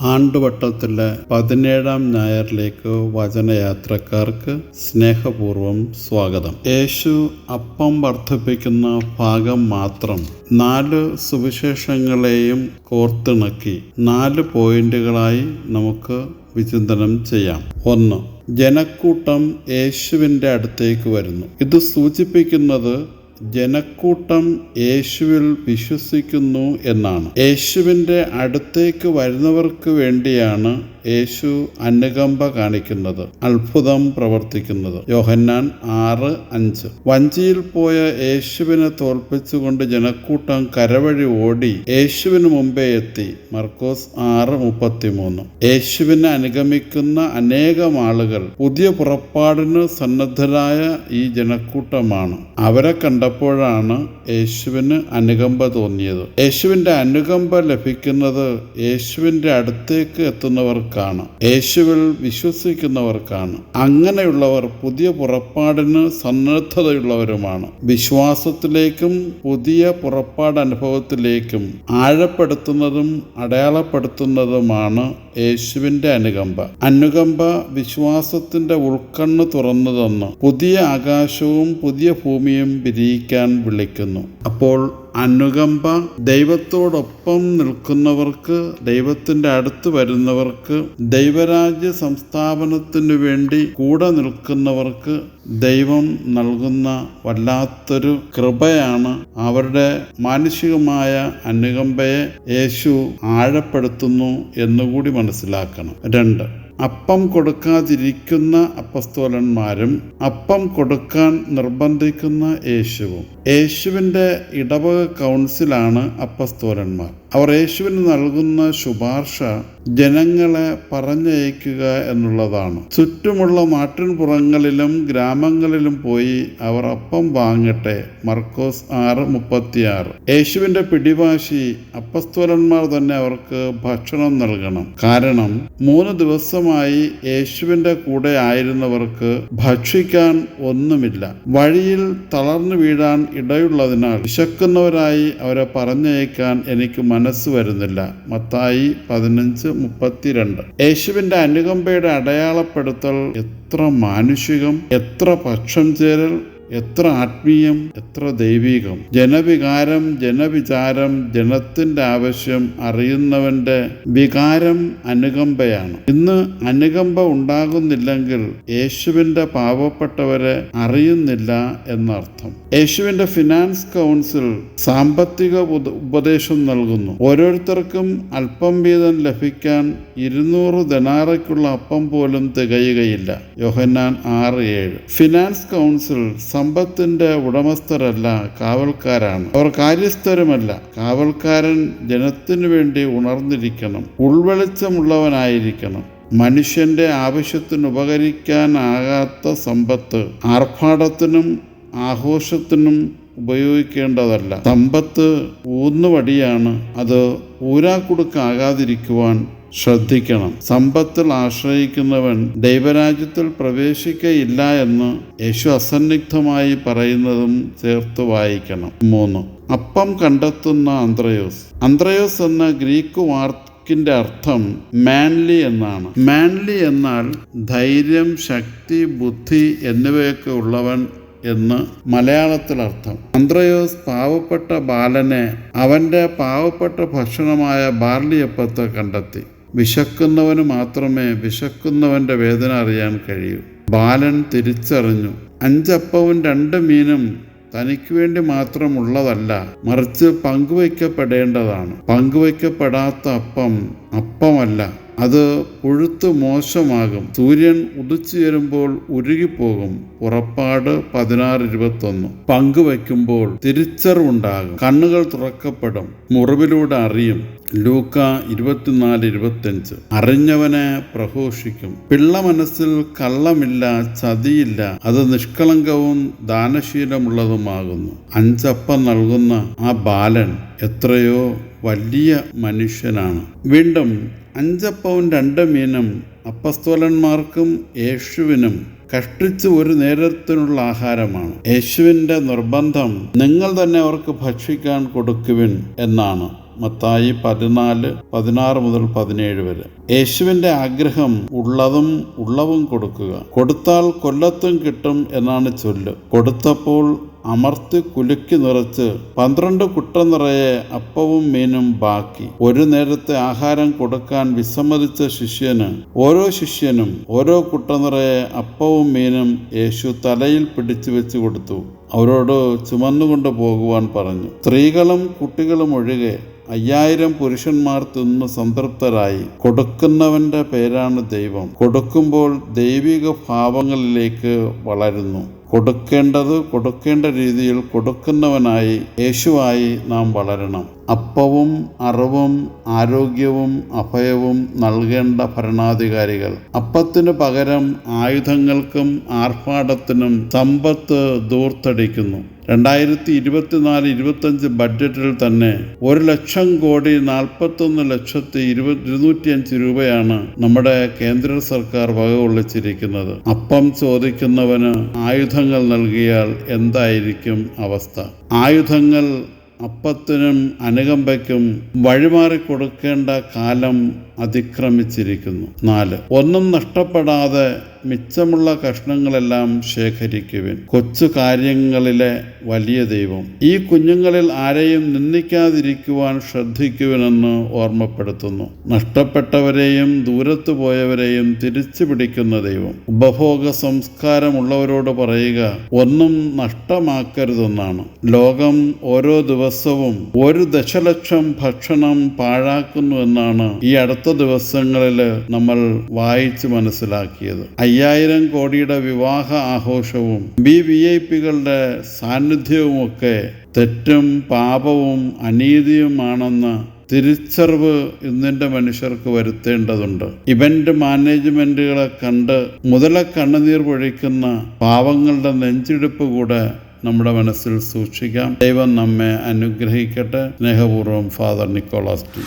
ആണ്ടുവട്ടത്തിലെ പതിനേഴാം ഞായറിലേക്ക് വചനയാത്രക്കാർക്ക് സ്നേഹപൂർവം സ്വാഗതം. യേശു അപ്പം വർദ്ധിപ്പിക്കുന്ന ഭാഗം മാത്രം നാല് സുവിശേഷങ്ങളെയും കോർത്തിണക്കി നാല് പോയിന്റുകളായി നമുക്ക് വിചിന്തനം ചെയ്യാം. ഒന്ന് ജനക്കൂട്ടം യേശുവിന്റെ അടുത്തേക്ക് വരുന്നു. ഇത് സൂചിപ്പിക്കുന്നത് ജനക്കൂട്ടം യേശുവിൽ വിശ്വസിക്കുന്നു എന്നാണ്. യേശുവിന്റെ അടുത്തേക്ക് വരുന്നവർക്ക് വേണ്ടിയാണ് യേശു അനുകമ്പ കാണിക്കുന്നത് അത്ഭുതം പ്രവർത്തിക്കുന്നത്. യോഹന്നാൻ ആറ് അഞ്ച്. വഞ്ചിയിൽ പോയ യേശുവിനെ തോൽപ്പിച്ചുകൊണ്ട് ജനക്കൂട്ടം കരവഴി ഓടി യേശുവിന് മുമ്പേ എത്തി. മർക്കോസ് ആറ് മുപ്പത്തിമൂന്ന്. യേശുവിനെ അനുഗമിക്കുന്ന അനേകം ആളുകൾ പുതിയ പുറപ്പാടിന് സന്നദ്ധരായ ഈ ജനക്കൂട്ടമാണ്. അവരെ കണ്ടപ്പോഴാണ് യേശുവിന് അനുകമ്പ തോന്നിയത്. യേശുവിന്റെ അനുകമ്പ ലഭിക്കുന്നത് യേശുവിന്റെ അടുത്തേക്ക് എത്തുന്നവർക്കാണ് യേശുവിൽ വിശ്വസിക്കുന്നവർക്കാണ് അങ്ങനെയുള്ളവർ പുതിയ പുറപ്പാടിന് സന്നദ്ധതയുള്ളവരുമാണ്. വിശ്വാസത്തിലേക്കും പുതിയ പുറപ്പാട് അനുഭവത്തിലേക്കും ആഴപ്പെടുത്തുന്നതും അടയാളപ്പെടുത്തുന്നതുമാണ് യേശുവിന്റെ അനുകമ്പ. അനുകമ്പ വിശ്വാസത്തിന്റെ ഉൾക്കണ്ണ് തുറന്നതെന്ന് പുതിയ ആകാശവും പുതിയ ഭൂമിയും വിരിയിക്കാൻ വിളിക്കുന്നു. അപ്പോൾ അനുകമ്പ ദൈവത്തോടൊപ്പം നിൽക്കുന്നവർക്ക് ദൈവത്തിന്റെ അടുത്ത് വരുന്നവർക്ക് ദൈവരാജ്യ സംസ്ഥാപനത്തിനു വേണ്ടി കൂടെ നിൽക്കുന്നവർക്ക് ദൈവം നൽകുന്ന വല്ലാത്തൊരു കൃപയാണ് അവരുടെ മാനുഷികമായ അനുകമ്പയെ യേശു ആഴപ്പെടുത്തുന്നു എന്നുകൂടി മനസ്സിലാക്കണം. രണ്ട് അപ്പം കൊടുക്കാതിരിക്കുന്ന അപ്പസ്തോലന്മാരും അപ്പം കൊടുക്കാൻ നിർബന്ധിക്കുന്ന യേശുവും. യേശുവിന്റെ ഇടവക കൗൺസിലാണ് അപ്പസ്തോലന്മാർ. അവർ യേശുവിന് നൽകുന്ന ശുപാർശ ജനങ്ങളെ പറഞ്ഞയക്കുക എന്നുള്ളതാണ്. ചുറ്റുമുള്ള നാട്ടിൻപുറങ്ങളിലും ഗ്രാമങ്ങളിലും പോയി അവർ അപ്പം വാങ്ങട്ടെ. മർക്കോസ് ആറ് മുപ്പത്തിയാറ്. യേശുവിന്റെ പിടിവാശി അപ്പസ്തോലന്മാർ തന്നെ അവർക്ക് ഭക്ഷണം നൽകണം. കാരണം മൂന്ന് ദിവസമായി യേശുവിന്റെ കൂടെ ആയിരുന്നവർക്ക് ഭക്ഷിക്കാൻ ഒന്നുമില്ല. വഴിയിൽ തളർന്നു വീഴാൻ ഇടയുള്ളതിനാൽ വിശക്കുന്നവരായി അവരെ പറഞ്ഞയക്കാൻ എനിക്ക് മനസ്സ് വരുന്നില്ല. മത്തായി പതിനഞ്ച് മുപ്പത്തിരണ്ട്. യേശുവിന്റെ അനുകമ്പയുടെ അടയാളപ്പെടുത്തൽ എത്ര മാനുഷികം എത്ര പക്ഷം ചേരൽ എത്ര ആത്മീയം എത്ര ദൈവീകം. ജനവികാരം ജനവിചാരം ജനത്തിന്റെ ആവശ്യം അറിയുന്നവന്റെ വികാരം അനുകമ്പയാണ്. ഇന്ന് അനുകമ്പ ഉണ്ടാകുന്നില്ലെങ്കിൽ യേശുവിന്റെ പാവപ്പെട്ടവരെ അറിയുന്നില്ല എന്നർത്ഥം. യേശുവിന്റെ ഫിനാൻസ് കൗൺസിൽ സാമ്പത്തിക ഉപദേശം നൽകുന്നു. ഓരോരുത്തർക്കും അല്പം വീതം ലഭിക്കാൻ ഇരുന്നൂറ് ധനാറയ്ക്കുള്ള അപ്പം പോലും തികയുകയില്ല. യോഹന്നാൻ ആറ് ഏഴ്. ഫിനാൻസ് കൗൺസിൽ സമ്പത്തിന്റെ ഉടമസ്ഥരല്ല കാവൽക്കാരാണ്. അവർ കാര്യസ്ഥരുമല്ല. കാവൽക്കാരൻ ജനത്തിനു വേണ്ടി ഉണർന്നിരിക്കണം. ഉൾവെളിച്ചമുള്ളവനായിരിക്കണം. മനുഷ്യന്റെ ആവശ്യത്തിന് ഉപകരിക്കാനാകാത്ത സമ്പത്ത് ആർഭാടത്തിനും ആഘോഷത്തിനും ഉപയോഗിക്കേണ്ടതല്ല. സമ്പത്ത് ഊന്നുവടിയാണ്. അത് ഊരാക്കുടുക്കാകാതിരിക്കുവാൻ ശ്രദ്ധിക്കണം. സമ്പത്തിൽ ആശ്രയിക്കുന്നവൻ ദൈവരാജ്യത്തിൽ പ്രവേശിക്കയില്ല എന്ന് യേശു അസന്നിഗ്ധമായി പറയുന്നതും ചേർത്ത് വായിക്കണം. മൂന്ന്. അപ്പം കണ്ടെത്തുന്ന അന്ത്രയോസ്. അന്ത്രയോസ് എന്ന ഗ്രീക്ക് വാക്കിന്റെ അർത്ഥം മാൻലി എന്നാണ്. മാൻലി എന്നാൽ ധൈര്യം ശക്തി ബുദ്ധി എന്നിവയൊക്കെ ഉള്ളവൻ എന്ന് മലയാളത്തിൽ അർത്ഥം. അന്ത്രയോസ് പാവപ്പെട്ട ബാലനെ അവന്റെ പാവപ്പെട്ട ഭക്ഷണമായ ബാർലിയപ്പത്തെ കണ്ടെത്തി. വിശക്കുന്നവന് മാത്രമേ വിശക്കുന്നവന്റെ വേദന അറിയാൻ കഴിയൂ. ബാലൻ തിരിച്ചറിഞ്ഞു. അഞ്ചപ്പവും രണ്ട് മീനും തനിക്ക് വേണ്ടി മാത്രമുള്ളതല്ല മറിച്ച് പങ്കുവയ്ക്കപ്പെടേണ്ടതാണ്. പങ്കുവയ്ക്കപ്പെടാത്ത അപ്പം അപ്പമല്ല. അത് പുഴുത്ത് മോശമാകും. സൂര്യൻ ഉദിച്ചുയരുമ്പോൾ ഉരുകിപ്പോകും. പുറപ്പാട് പതിനാറ് ഇരുപത്തൊന്ന് പങ്കുവയ്ക്കുമ്പോൾ തിരിച്ചറിവുണ്ടാകും കണ്ണുകൾ തുറക്കപ്പെടും. മുറിവിലൂടെ അറിയും. ലൂക്ക ഇരുപത്തിനാല് ഇരുപത്തഞ്ച് അറിഞ്ഞവനെ പ്രഘോഷിക്കും. പിള്ള മനസ്സിൽ കള്ളമില്ല ചതിയില്ല. അത് നിഷ്കളങ്കവും ദാനശീലമുള്ളതുമാകുന്നു. അഞ്ചപ്പം നൽകുന്ന ആ ബാലൻ എത്രയോ വലിയ മനുഷ്യനാണ്. വീണ്ടും അഞ്ചപ്പവും രണ്ട് മീനും അപ്പസ്തോലന്മാർക്കും യേശുവിനും കഷ്ടിച്ച് ഒരു നേരത്തിനുള്ള ആഹാരമാണ്. യേശുവിന്റെ നിർബന്ധം നിങ്ങൾ തന്നെ അവർക്ക് ഭക്ഷിക്കാൻ കൊടുക്കുവിൻ എന്നാണ്. മത്തായി പതിനാല് പതിനാറ് മുതൽ പതിനേഴ് വരെ. യേശുവിന്റെ ആഗ്രഹം ഉള്ളതും ഉള്ളവും കൊടുക്കുക. കൊടുത്താൽ കൊല്ലത്തും കിട്ടും എന്നാണ് ചൊല്ല്. കൊടുത്തപ്പോൾ അമർത്തി കുലുക്കി നിറച്ച് പന്ത്രണ്ട് കുട്ട നിറയെ അപ്പവും മീനും ബാക്കി. ഒരു നേരത്തെ ആഹാരം കൊടുക്കാൻ വിസമ്മതിച്ച ശിഷ്യന് ഓരോ ശിഷ്യനും ഓരോ കുട്ട നിറയെ അപ്പവും മീനും യേശു തലയിൽ പിടിച്ചു വെച്ച് കൊടുത്തു. അവരോട് ചുമന്നുകൊണ്ട് പോകുവാൻ പറഞ്ഞു. സ്ത്രീകളും കുട്ടികളും ഒഴികെ അയ്യായിരം പുരുഷന്മാർ തിന്ന് സംതൃപ്തരായി. കൊടുക്കുന്നവന്റെ പേരാണ് ദൈവം. കൊടുക്കുമ്പോൾ ദൈവിക ഭാവങ്ങളിലേക്ക് വളരുന്നു. കൊടുക്കേണ്ടത് കൊടുക്കേണ്ട രീതിയിൽ കൊടുക്കുന്നവനായി യേശുവായി നാം വളരണം. അപ്പവും അറിവും ആരോഗ്യവും അഭയവും നൽകേണ്ട ഭരണാധികാരികൾ. അപ്പത്തിന് പകരം ആയുധങ്ങൾക്കും ആർഭാടത്തിനും സമ്പത്ത് ദൂർത്തടിക്കുന്നു. രണ്ടായിരത്തി ഇരുപത്തിനാല് ഇരുപത്തഞ്ച് ബഡ്ജറ്റിൽ തന്നെ ഒരു ലക്ഷം കോടി നാൽപ്പത്തൊന്ന് ലക്ഷത്തി ഇരുപത് ഇരുന്നൂറ്റിയഞ്ച് രൂപയാണ് നമ്മുടെ കേന്ദ്ര സർക്കാർ വക വകകൊള്ളിച്ചിരിക്കുന്നത് അപ്പം ചോദിക്കുന്നവന് ആയുധങ്ങൾ നൽകിയാൽ എന്തായിരിക്കും അവസ്ഥ? ആയുധങ്ങൾ അപ്പത്തിനും അനുകമ്പയ്ക്കും വഴിമാറി കൊടുക്കേണ്ട കാലം അതിക്രമിച്ചിരിക്കുന്നു. നാല് ഒന്നും നഷ്ടപ്പെടാതെ മിച്ചമുള്ള കഷ്ണങ്ങളെല്ലാം ശേഖരിക്കുവിൻ. കൊച്ചു കാര്യങ്ങളിലെ വലിയ ദൈവം. ഈ കുഞ്ഞുങ്ങളിൽ ആരെയും നിന്ദിക്കാതിരിക്കുവാൻ ശ്രദ്ധിക്കുവിനെന്ന് ഓർമ്മപ്പെടുത്തുന്നു. നഷ്ടപ്പെട്ടവരെയും ദൂരത്തു പോയവരെയും തിരിച്ചു പിടിക്കുന്ന ദൈവം. ഉപഭോഗ സംസ്കാരമുള്ളവരോട് പറയുക ഒന്നും നഷ്ടമാക്കരുതെന്നാണ്. ലോകം ഓരോ ദിവസവും ഒരു ദശലക്ഷം ഭക്ഷണം പാഴാക്കുന്നു എന്നാണ് ഈ അടുത്ത ദിവസങ്ങളിൽ നമ്മൾ വായിച്ചു മനസ്സിലാക്കിയത്. അയ്യായിരം കോടിയുടെ വിവാഹ ആഘോഷവും ബി വി ഐ പികളുടെ സാന്നിധ്യവുമൊക്കെ തെറ്റും പാപവും അനീതിയുമാണെന്ന് തിരിച്ചറിവ് ഇന്നിന്റെ മനുഷ്യർക്ക് വരുത്തേണ്ടതുണ്ട്. ഇവന്റ് മാനേജ്മെന്റുകളെ കണ്ട് മുതല കണ്ണുനീർ പൊഴിക്കുന്ന പാവങ്ങളുടെ നെഞ്ചിടിപ്പ് കൂടെ നമ്മുടെ മനസ്സിൽ സൂക്ഷിക്കാം. ദൈവം നമ്മെ അനുഗ്രഹിക്കട്ടെ. സ്നേഹപൂർവം ഫാദർ നിക്കോളാസ് ടി.